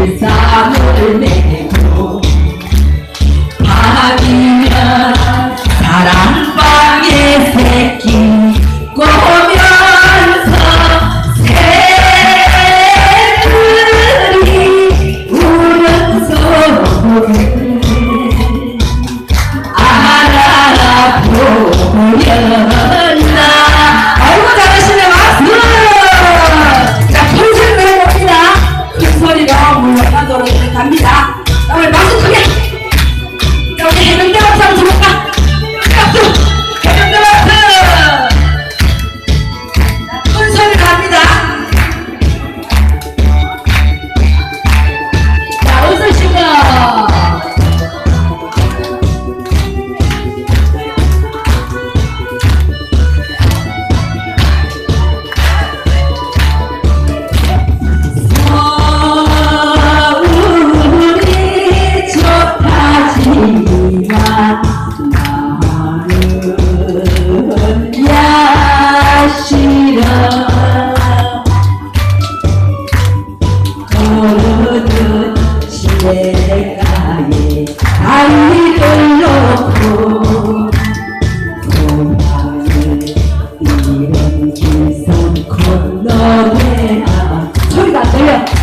세상을 내고 바람이 콜콜 노래야 소리가 안 들려.